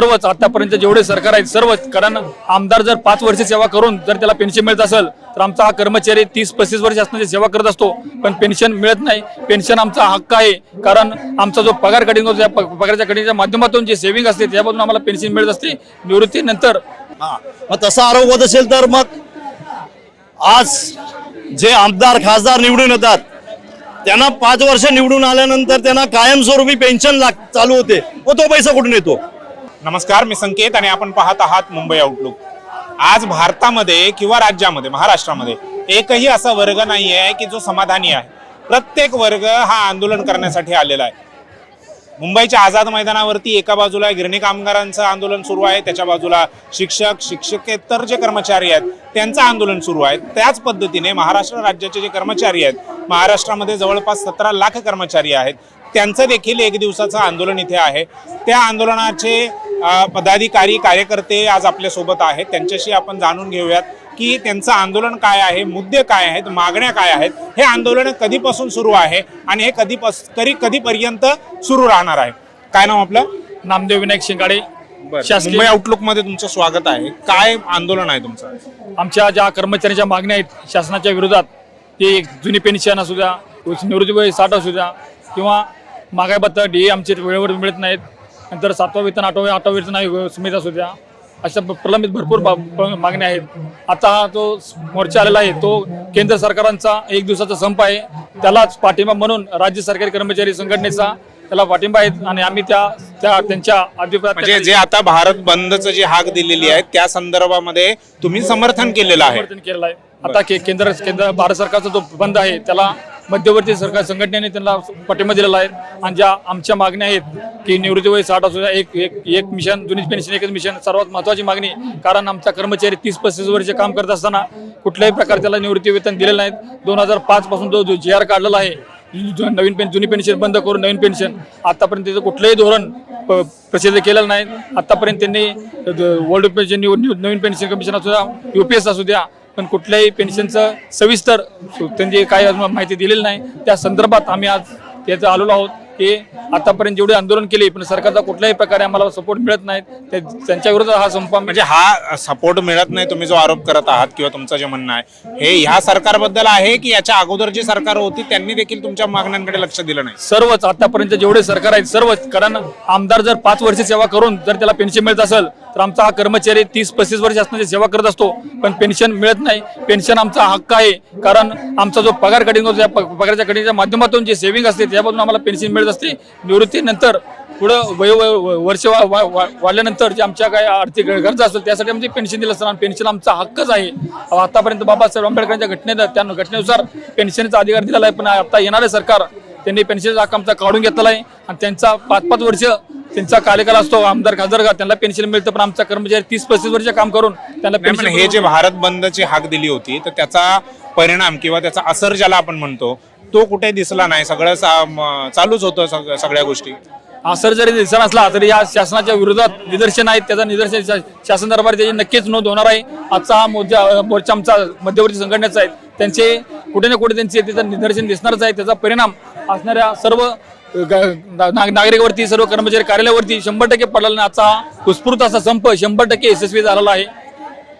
सर्वच आतापर्यंत जेवढे सरकार आहेत सर्वच. कारण आमदार जर पाच वर्ष सेवा करून जर त्याला पेन्शन मिळत असेल तर आमचा हा कर्मचारी तीस पस्तीस वर्ष असण्याची सेवा करत असतो. पण पेन्शन मिळत नाही. पेन्शन आमचा हक्क आहे. कारण आमचा जो पगार कटिंग होतो त्या पगाराच्या कटिंगच्या माध्यमातून जे सेव्हिंग असते त्यामधून आम्हाला पेन्शन मिळत असते. निवृत्तीनंतर हा. मग तसा आरोप होत असेल तर मग आज जे आमदार खासदार निवडून येतात त्यांना पाच वर्ष निवडून आल्यानंतर त्यांना कायमस्वरूपी पेन्शन लाग चालू होते. मग तो पैसा कुठून येतो? नमस्कार मी संकेत आणि आपण पाहत आहात मुंबई आउटलुक आज भारतामध्ये किंवा राज्यामध्ये महाराष्ट्रामध्ये एकही असा वर्ग नाही आहे की जो समाधानी आहे. प्रत्येक वर्ग हा आंदोलन करण्यासाठी आलेला आहे. मुंबईच्या आझाद मैदानावरती एका बाजूला गिरणी कामगारांचं आंदोलन सुरू आहे त्याच्या बाजूला शिक्षक शिक्षकेतर जे कर्मचारी आहेत त्यांचं आंदोलन सुरू आहे. त्याच पद्धतीने महाराष्ट्र राज्याचे जे कर्मचारी आहेत महाराष्ट्रामध्ये जवळपास सतरा लाख कर्मचारी आहेत त्यांचं देखील एक दिवसाचं आंदोलन इथे आहे. त्या आंदोलनाचे पदाधिकारी कार्यकर्ते आज आपल्यासोबत आहेत. त्यांच्याशी आपण जाणून घेऊयात. की त्यांचं आंदोलन काय आहे मुद्दे काय आहेत मागण्या काय आहेत हे आंदोलन कधीपासून सुरू आहे आणि हे कधीपास कधी कधीपर्यंत सुरू राहणार आहे? काय नाव आपलं? नामदेव विनायक शिंगाडे. मुंबई आउटलुकमध्ये तुमचं स्वागत आहे. काय आंदोलन आहे तुमचं? आमच्या ज्या कर्मचाऱ्यांच्या मागण्या आहेत शासनाच्या विरोधात ते एक जुनी पेन्शन असू द्या निवृत्ती वय साठ असू द्या किंवा भत्ता डी आमचे वेळेवर मिळत नाहीत. नंतर सातवा वेतन आठवा आठवा वेतन सुमित असू द्या. अशा प्रलंबित भरपूर मागण्या आहेत. आता हा जो मोर्चा आलेला आहे तो केंद्र सरकारांचा एक दिवसाचा संप आहे. त्यालाच पाठिंबा म्हणून राज्य सरकारी कर्मचारी संघटनेचा त्याला पाठिंबा आहे आणि आम्ही त्या त्या त्यांच्या म्हणजे आधिपत्याखाली जे आता भारत बंदचं जी हाक दिलेली आहे त्या संदर्भामध्ये तुम्ही समर्थन केलेलं आहे. समर्थन केलेलं आहे. आता केंद्र केंद्र भारत सरकारचा जो बंद आहे त्याला मध्यवर्ती सरकार संघटनेने त्यांना पाठिंबा दिलेला आहे. आणि ज्या आमच्या मागण्या आहेत की निवृत्तीवय साठ असू द्या एक एक एक मिशन जुनी पेन्शन एकच मिशन सर्वात महत्त्वाची मागणी कारण आमचा कर्मचारी तीस पस्तीस वर्ष काम करत असताना कुठल्याही प्रकारे त्याला निवृत्ती वेतन दिलेलं नाही. दोन हजार पाचपासून जो जी आर काढलेला आहे नवीन पेन जुनी पेन्शन बंद करून नवीन पेन्शन आतापर्यंत त्याचं कुठलंही धोरण प- प्रसिद्ध केलेलं नाही. आतापर्यंत त्यांनी ओल्ड पेन्शन नवीन पेन्शन कमिशन असू द्या यू पी एस असू द्या पण कुठल्याही पेन्शनचं सविस्तर त्यांची काही अजून माहिती दिलेली नाही त्या संदर्भात आम्ही आज त्याचं आलेलो आहोत की आतापर्यंत जेवढे आंदोलन केले पण सरकारचा कुठल्याही प्रकारे आम्हाला सपोर्ट मिळत नाही. त्यांच्या विरोधात हा संप म्हणजे हा सपोर्ट मिळत नाही तुम्ही जो आरोप करत आहात किंवा तुमचं जे म्हणणं आहे हे ह्या सरकारबद्दल आहे की याच्या अगोदर जी सरकार होती त्यांनी देखील तुमच्या मागण्यांकडे लक्ष दिलं नाही? सर्वच आतापर्यंत जेवढे सरकार आहेत सर्वच कारण आमदार जर पाच वर्ष सेवा करून जर त्याला पेन्शन मिळत असेल तर आमचा हा कर्मचारी तीस पस्तीस वर्ष असणारी सेवा करत असतो पण पेन्शन मिळत नाही. पेन्शन आमचा हक्क आहे कारण आमचा जो पगार कटिंग होतो त्या पगाराच्या कटिंगच्या माध्यमातून जे सेव्हिंग असते त्यामधून आम्हाला पेन्शन मिळत असते. निवृत्तीनंतर पुढं वय वर्ष वा- वा- वा- वाढल्यानंतर जे आमच्या काय आर्थिक गरजा असतील त्यासाठी आमची पेन्शन दिलं असतं पेन्शन आमचा हक्कच आहे. आतापर्यंत बाबासाहेब आंबेडकरांच्या घटनेनं त्या घटनेनुसार पेन्शनचा अधिकार दिलेला आहे पण आता येणारे सरकार त्यांनी पेन्शनचा हक्क आमचा काढून घेतलेला आहे. आणि त्यांचा पाच पाच वर्ष त्यांचा कार्यकाल असतो आमदार खासदार का त्यांना पेन्शन मिळतं पण आमचा कर्मचारी तीस पस्तीस वर्ष काम करून त्यांना नाही, पण पेन्शन हे जे भारत बंदची हाक दिली होती तर त्याचा परिणाम किंवा त्याचा असर ज्याला आपण म्हणतो तो कुठे दिसला नाही? सगळं सा- म- चालूच होतं सग- सगळ्या गोष्टी. असर जरी दिसत असला तरी या शासनाच्या विरोधात निदर्शन आहेत त्याचा निदर्शन शा- शासन दरबार त्याची नक्कीच नोंद होणार आहे. आजचा हा मोर्चा मोर्चा आमचा मध्यवर्ती संघटनेचा आहे. त्यांचे कुठे ना कुठे त्यांचे त्याचं निदर्शन दिसणारच आहे. त्याचा परिणाम असणाऱ्या सर्व नागरिकावरती सर्व कर्मचारी कार्यालयावरती शंभर टक्के पडलेला नाही. आजचा उत्स्फूर्त असा संप शंभर टक्के यशस्वी झालेला आहे.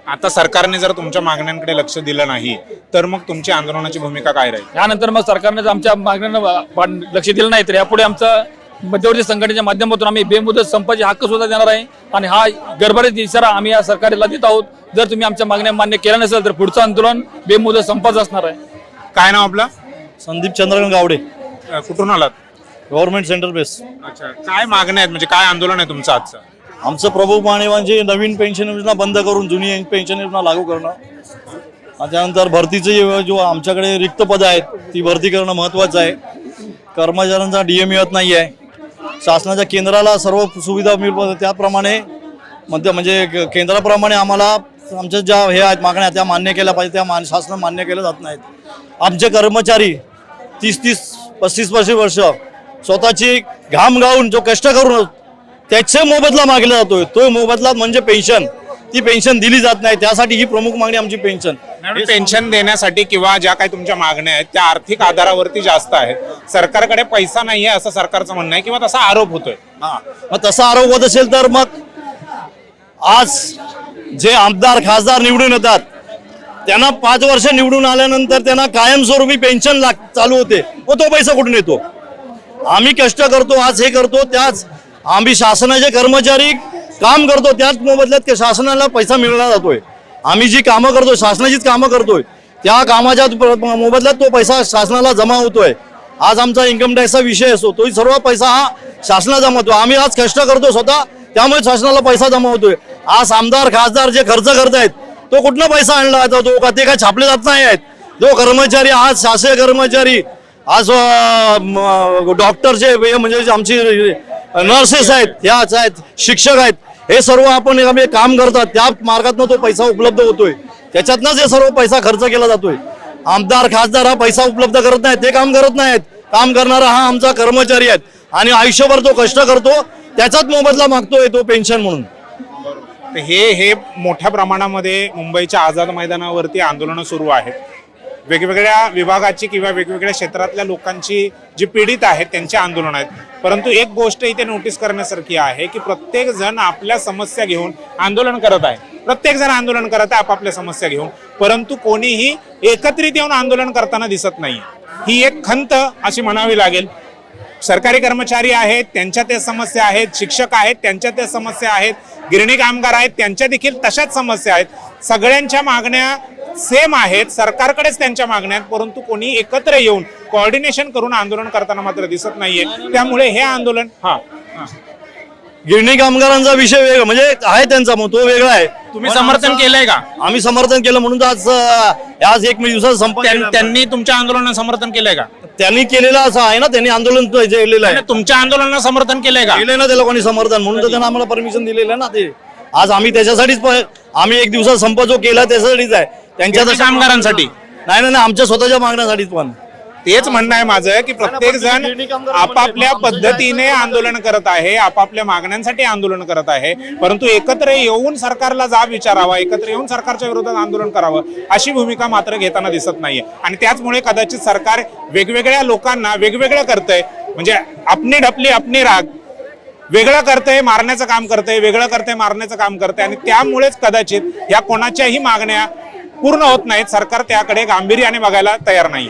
आता सरकारने जर तुमच्या मागण्यांकडे लक्ष दिलं नाही तर मग तुमची आंदोलनाची भूमिका काय राहील? यानंतर मग सरकारने जर आमच्या मागण्यांना लक्ष दिलं नाही तर यापुढे आमचं मध्यवर्ती संघटनेच्या माध्यमातून आम्ही बेमुदत संपाचे हक्क सुद्धा देणार आहे. आणि हा गरबरीत इशारा आम्ही या सरकारला देत आहोत. जर तुम्ही आमच्या मागण्या मान्य केल्या नसेल तर पुढचं आंदोलन बेमुदत संपाच असणार आहे. काय नाव आपलं? संदीप चंद्रकांत गावडे. कुठून आलात? गव्हर्नमेंट सेंटर बेस अच्छा काय मागण्या आहेत? म्हणजे काय आंदोलन आहे तुमचं आजचं? आमचं प्रभू मानेवांची नवीन पेन्शन योजना बंद करून जुनी पेन्शन योजना लागू करणं आणि त्यानंतर भरतीचे जे- जो आमच्याकडे रिक्त पदं आहेत ती भरती करणं महत्त्वाचं आहे. कर्मचाऱ्यांचा डी एम येत नाही आहे. शासनाच्या केंद्राला सर्व सुविधा मिळतात. त्याप्रमाणे मध्य म्हणजे क- केंद्राप्रमाणे आम्हाला आमच्या ज्या हे आहेत मागण्या त्या मान्य केल्या पाहिजे. त्या मान शासन मान्य केल्या जात नाहीत. आमचे कर्मचारी तीस तीस पस्तीस पस्तीस वर्ष स्वतःची घाम गाऊन जो कष्ट करून त्याचे मोबदला मागला जातोय. तो मोबदला म्हणजे पेन्शन. ती पेन्शन दिली जात नाही. त्यासाठी ही प्रमुख मागणी आमची पेन्शन. पेन्शन देण्यासाठी किंवा ज्या काही तुमच्या मागण्या आहेत त्या आर्थिक आधारावरती जास्त आहेत. सरकारकडे पैसा नाही आहे असं सरकारचं म्हणणं आहे किंवा तसा आरोप होतोय. हा. मग तसा आरोप होत असेल तर मग आज जे आमदार खासदार निवडून येतात त्यांना पाच वर्ष निवडून आल्यानंतर त्यांना कायमस्वरूपी पेन्शन लाग चालू होते. व तो पैसा कुठून येतो? आम्ही कष्ट करतो आज हे करतो त्याच आम्ही शासनाचे कर्मचारी काम करतो त्याच मोबदल्यात शासनाला पैसा मिळला जातोय. आम्ही जी कामं करतो शासनाचीच कामं करतोय त्या कामाच्या मोबदल्यात तो पैसा शासनाला जमा होतोय. आज आमचा इन्कम टॅक्सचा विषय असतो तो सर्व पैसा हा शासनाला जमा होतो आम्ही आज कष्ट करतो स्वतः त्यामुळे शासनाला पैसा जमा होतोय. आज आमदार खासदार जे खर्च करतायत तो कुठनं पैसा आणला जातो? तो का ते काय छापले जात नाही आहेत? जो कर्मचारी आज शासकीय कर्मचारी आज डॉक्टर डॉक्टरचे वे- म्हणजे जे आमची नर्सेस आहेत ह्याच आहेत शिक्षक आहेत हे सर्व आपण काम करतात. त्या मार्गातनं तो पैसा उपलब्ध होतोय. त्याच्यातनंच हे सर्व पैसा खर्च केला जातोय. आमदार खासदार हा पैसा उपलब्ध करत नाहीत ते काम करत नाहीत. काम करणारा हा आमचा कर्मचारी आहेत. आणि आयुष्यभर तो कष्ट करतो त्याचाच मोबदला मागतोय तो पेन्शन म्हणून. हे हे मोठ्या प्रमाणामध्ये मुंबईच्या आझाद मैदानावरती आंदोलनं सुरू आहेत. वेगवेगळ्या विभागाची किंवा वेगवेगळ्या क्षेत्रातल्या लोकांची जी पीडित आहेत त्यांचे आंदोलन आहेत. परंतु एक गोष्ट इथे नोटीस करण्यासारखी आहे की प्रत्येक जण आपल्या समस्या घेऊन आंदोलन करत आहे. प्रत्येक जण आंदोलन करत आहे आपापल्या समस्या घेऊन. परंतु कोणीही एकत्रित येऊन आंदोलन करताना दिसत नाही. ही एक खंत अशी म्हणावी लागेल. सरकारी कर्मचारी आहेत त्यांच्या त्या समस्या आहेत शिक्षक आहेत त्यांच्या त्या समस्या आहेत गिरणी कामगार आहेत त्यांच्या देखील तशाच समस्या आहेत. सगळ्यांच्या मागण्या सेम आहेत. सरकारकडेच त्यांच्या मागण्या आहेत परंतु कोणी एकत्र येऊन कोऑर्डिनेशन करून आंदोलन करताना मात्र दिसत नाहीये. त्यामुळे हे आंदोलन हा. हा. गिरणी कामगारांचा विषय वेगळा म्हणजे आहे त्यांचा मग तो वेगळा आहे. तुम्ही समर्थन केलंय का? आम्ही समर्थन केलं म्हणून तर आज अं, आज एक दिवसाचा संप त्यां- त्यांनी तुमच्या आंदोलनाला समर्थन केलंय का? त्यांनी केलेलं असं आहे ना त्यांनी आंदोलन तो केलेलं आहे. आणि तुमच्या आंदोलनाला समर्थन केलंय का? केलंय ना त्याला कोणी समर्थन म्हणून तर त्यांना आम्हाला परमिशन दिलेलं आहे ना ते. आज आम्ही त्याच्यासाठीच प- आम्ही एक दिवसाचा संप जो केला त्याच्यासाठीच आहे. त्यांच्या कामगारांसाठी? नाही नाही आमच्या स्वतःच्या मागण्यासाठीच पण. तेच म्हणणं आहे माझं की प्रत्येक जण आपापल्या पद्धतीने आंदोलन करत आहे आपापल्या मागण्यांसाठी आंदोलन करत आहे. परंतु एकत्र येऊन सरकारला जाब विचारावा एकत्र येऊन सरकारच्या विरोधात आंदोलन करावं अशी भूमिका मात्र घेताना दिसत नाहीये. आणि त्याचमुळे कदाचित सरकार वेगवेगळ्या लोकांना वेगवेगळं करतंय. म्हणजे आपली ढपली आपली राग. वेगळं करतंय मारण्याचं काम करतंय वेगळं करतंय मारण्याचं काम करतंय. आणि त्यामुळेच कदाचित या कोणाच्याही मागण्या पूर्ण होत नाहीत. सरकार त्याकडे गांभीर्याने बघायला तयार नाही